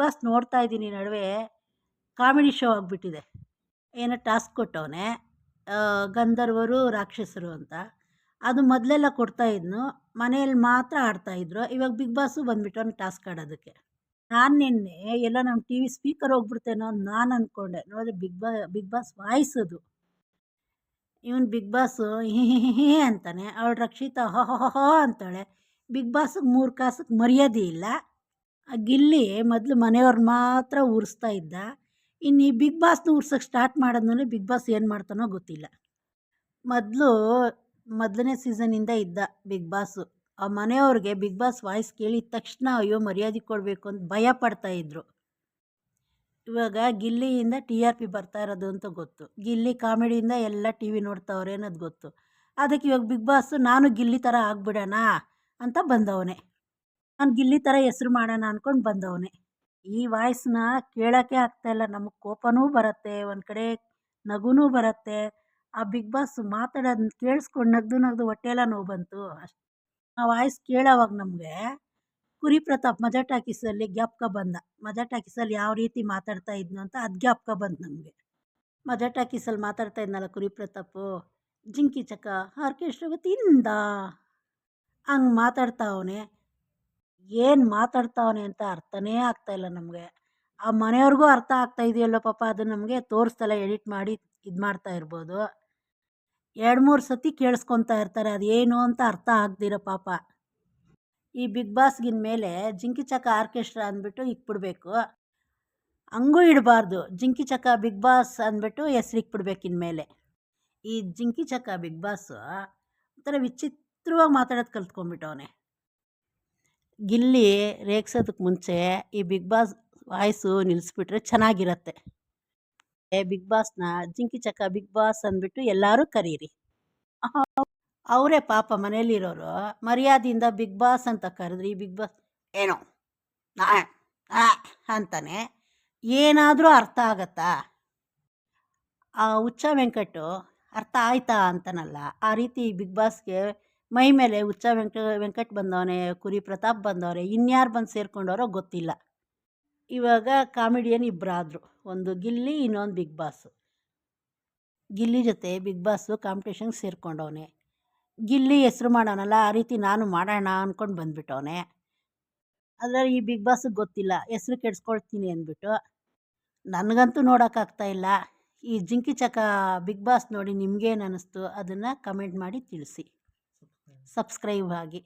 Boss ನೋಡ್ತಾ ಇದ್ದೀನಿ ನಡುವೆ, ಕಾಮಿಡಿ ಶೋ ಆಗಿಬಿಟ್ಟಿದೆ. ಏನೋ ಟಾಸ್ಕ್ ಕೊಟ್ಟವನೆ ಗಂಧರ್ವರು, ರಾಕ್ಷಸರು ಅಂತ. ಅದು ಮೊದಲೆಲ್ಲ ಕೊಡ್ತಾಯಿದ್ನು ಮನೆಯಲ್ಲಿ ಮಾತ್ರ ಆಡ್ತಾಯಿದ್ರು ಇವಾಗ ಬಿಗ್ ಬಾಸು ಬಂದುಬಿಟ್ಟವನು ಟಾಸ್ಕ್ ಆಡೋದಕ್ಕೆ. ನಾನು ನಿನ್ನೆ, ಎಲ್ಲ ನಮ್ಮ ಟಿ ವಿ ಸ್ಪೀಕರ್ ಹೋಗ್ಬಿಡ್ತೇನೋ ನಾನು ಅಂದ್ಕೊಂಡೆ ನೋಡಿದ್ರೆ ಬಿಗ್ ಬಾ, ಬಿಗ್ ಬಾಸ್ ವಾಯ್ಸ್ ಅದು ಇವನು ಬಿಗ್ ಬಾಸು ಹಿ ಅಂತಾನೆ. ಅವಳು ರಕ್ಷಿತಾ ಹೊ ಹೊ ಅಂತಾಳೆ. ಬಿಗ್ ಬಾಸ್ಗೆ ಮೂರು ಕಾಸಿಗೆ ಮರ್ಯಾದೆ ಇಲ್ಲ. ಗಿಲ್ಲಿ ಮೊದಲು ಮನೆಯವ್ರನ್ನ ಮಾತ್ರ ಉರಿಸ್ತಾ ಇದ್ದ. ಇನ್ನು ಈ ಬಿಗ್ ಬಾಸ್ನ ಉರ್ಸೋಕ್ಕೆ ಸ್ಟಾರ್ಟ್ ಮಾಡಿದ್ಮೇಲೆ ಬಿಗ್ ಬಾಸ್ ಏನು ಮಾಡ್ತಾನೋ ಗೊತ್ತಿಲ್ಲ. ಮೊದಲು ಮೊದಲನೇ ಸೀಸನಿಂದ ಇದ್ದ ಬಿಗ್ ಬಾಸು ಆ ಮನೆಯವ್ರಿಗೆ ಬಿಗ್ ಬಾಸ್ ವಾಯ್ಸ್ ಕೇಳಿದ ತಕ್ಷಣ ಅಯ್ಯೋ ಮರ್ಯಾದೆ ಕೊಡಬೇಕು ಅಂತ ಭಯ ಪಡ್ತಾಯಿದ್ರು ಇವಾಗ ಗಿಲ್ಲಿಯಿಂದ ಟಿ ಆರ್ ಪಿ ಬರ್ತಾ ಇರೋದು ಅಂತ ಗೊತ್ತು. ಗಿಲ್ಲಿ ಕಾಮಿಡಿಯಿಂದ ಎಲ್ಲ ಟಿ ವಿ ನೋಡ್ತಾವ್ರೆ ಅನ್ನೋದು ಗೊತ್ತು. ಅದಕ್ಕೆ ಇವಾಗ ಬಿಗ್ ಬಾಸು ನಾನು ಗಿಲ್ಲಿ ಥರ ಆಗ್ಬಿಡೋಣ ಅಂತ ಬಂದವನೇ. ನಾನು ಗಿಲ್ಲಿ ಥರ ಹೆಸ್ರು ಮಾಡೋಣ ಅಂದ್ಕೊಂಡು ಬಂದವನೇ. ಈ ವಾಯ್ಸ್ನ ಕೇಳೋಕ್ಕೆ ಆಗ್ತಾಯಿಲ್ಲ ನಮಗೆ ಕೋಪನೂ ಬರುತ್ತೆ, ಒಂದು ಕಡೆ ನಗುನೂ ಬರುತ್ತೆ. ಆ ಬಿಗ್ ಬಾಸ್ ಮಾತಾಡೋದ್, ಕೇಳಿಸ್ಕೊಂಡು ನಗ್ದು ನಗ್ದು ಹೊಟ್ಟೆಲ್ಲ ನೋವು ಬಂತು. ಅಷ್ಟು ಆ ವಾಯ್ಸ್ ಕೇಳೋವಾಗ ನಮಗೆ ಕುರಿ ಪ್ರತಾಪ್ ಮಜಾ ಟಾಕೀಸಲ್ಲಿ ಜ್ಞಾಪಕ ಬಂದ. ಮಜಾ ಟಾಕೀಸಲ್ಲಿ ಯಾವ ರೀತಿ ಮಾತಾಡ್ತಾ ಇದ್ನು ಅಂತ ಅದು ಗ್ಯಾಪ್ಕ ಬಂತು ನಮಗೆ. ಮಜಾ ಟಾಕೀಸಲ್ಲಿ ಮಾತಾಡ್ತಾ ಇದ್ನಲ್ಲ ಕುರಿ ಪ್ರತಾಪು, ಜಿಂಕಿ ಚಕ ಆರ್ಕೆಸ್ಟ್ರಾ ತಿಂದ. ಹಂಗೆ ಮಾತಾಡ್ತಾವನೆ ಏನು ಮಾತಾಡ್ತಾವನೆ ಅಂತ ಅರ್ಥನೇ ಆಗ್ತಾಯಿಲ್ಲ ನಮಗೆ. ಆ ಮನೆಯವ್ರಿಗೂ ಅರ್ಥ ಆಗ್ತಾ ಇದೆಯಲ್ಲೋ ಪಾಪ ಅದು ನಮಗೆ ತೋರಿಸ್ತಲ್ಲ ಎಡಿಟ್ ಮಾಡಿ ಇದು ಮಾಡ್ತಾ ಇರ್ಬೋದು. ಎರಡು ಮೂರು ಸತಿ ಕೇಳಿಸ್ಕೊತಾ ಇರ್ತಾರೆ ಅದು ಏನು ಅಂತ ಅರ್ಥ ಆಗ್ದಿರೋ ಪಾಪ. ಈ ಬಿಗ್ ಬಾಸ್ಗಿನ ಮೇಲೆ ಜಿಂಕಿ ಚಕ ಆರ್ಕೆಸ್ಟ್ರಾ ಅಂದ್ಬಿಟ್ಟು ಇಕ್ಬಿಡ್ಬೇಕು. ಹಂಗೂ ಇಡಬಾರ್ದು. ಜಿಂಕಿ ಚಕ ಬಿಗ್ ಬಾಸ್ ಅಂದ್ಬಿಟ್ಟು ಹೆಸ್ರಿಕ್ ಬಿಡ್ಬೇಕು ಇನ್ಮೇಲೆ ಈ ಜಿಂಕಿ ಚಕ ಬಿಗ್ ಬಾಸ್ ಒಂಥರ ವಿಚಿತ್ರವಾಗಿ ಮಾತಾಡೋದು ಕಲ್ತ್ಕೊಂಡ್ಬಿಟ್ಟವನೆ. ಗಿಲ್ಲಿ ರೇಗ್ಸೋದಕ್ಕೆ ಮುಂಚೆ ಈ ಬಿಗ್ ಬಾಸ್ ವಾಯ್ಸು ನಿಲ್ಲಿಸ್ಬಿಟ್ರೆ ಚೆನ್ನಾಗಿರತ್ತೆ. ಬಿಗ್ ಬಾಸ್ನ ಜಿಂಕಿ ಚಕ್ಕ ಬಿಗ್ ಬಾಸ್ ಅಂದ್ಬಿಟ್ಟು ಎಲ್ಲರೂ ಕರೀರಿ. ಅವರೇ ಪಾಪ ಮನೇಲಿರೋರು ಮರ್ಯಾದೆಯಿಂದ ಬಿಗ್ ಬಾಸ್ ಅಂತ ಕರೆದ್ರಿ ಈ ಬಿಗ್ ಬಾಸ್ ಏನೋ ಅಂತಾನೆ ಏನಾದರೂ ಅರ್ಥ ಆಗತ್ತಾ? ಆ ಹುಚ್ಚ ವೆಂಕಟು ಅರ್ಥ ಆಯ್ತಾ ಅಂತನಲ್ಲ, ಆ ರೀತಿ ಬಿಗ್ ಬಾಸ್ಗೆ ಮೈ ಮೇಲೆ ಹುಚ್ಚ ವೆಂಕ, ವೆಂಕಟ್ ಬಂದವನೆ, ಕುರಿ ಪ್ರತಾಪ್ ಬಂದವರೆ, ಇನ್ಯಾರು ಬಂದು ಸೇರ್ಕೊಂಡವರೋ ಗೊತ್ತಿಲ್ಲ. ಇವಾಗ ಕಾಮಿಡಿಯನ್ ಇಬ್ಬರಾದರು ಒಂದು ಗಿಲ್ಲಿ, ಇನ್ನೊಂದು ಬಿಗ್ ಬಾಸ್. ಗಿಲ್ಲಿ ಜೊತೆ ಬಿಗ್ ಬಾಸು ಕಾಂಪಿಟೇಷನ್ಗೆ ಸೇರ್ಕೊಂಡವನೆ. ಗಿಲ್ಲಿ ಹೆಸ್ರು ಮಾಡೋನಲ್ಲ, ಆ ರೀತಿ ನಾನು ಮಾಡೋಣ ಅಂದ್ಕೊಂಡು ಬಂದ್ಬಿಟ್ಟವನೆ. ಆದರೆ ಈ ಬಿಗ್ ಬಾಸ್ಗೆ ಗೊತ್ತಿಲ್ಲ, ಹೆಸ್ರು ಕೆಡಿಸ್ಕೊಳ್ತೀನಿ ಅಂದ್ಬಿಟ್ಟು. ನನಗಂತೂ ನೋಡೋಕ್ಕಾಗ್ತಾಯಿಲ್ಲ ಈ ಜಿಂಕಿ ಚಕ ಬಿಗ್ ಬಾಸ್ ನೋಡಿ ನಿಮಗೇನು ಅನ್ನಿಸ್ತು ಅದನ್ನು ಕಮೆಂಟ್ ಮಾಡಿ ತಿಳಿಸಿ. ಸಬ್ಸ್ಕ್ರೈಬ್ ಆಗಿ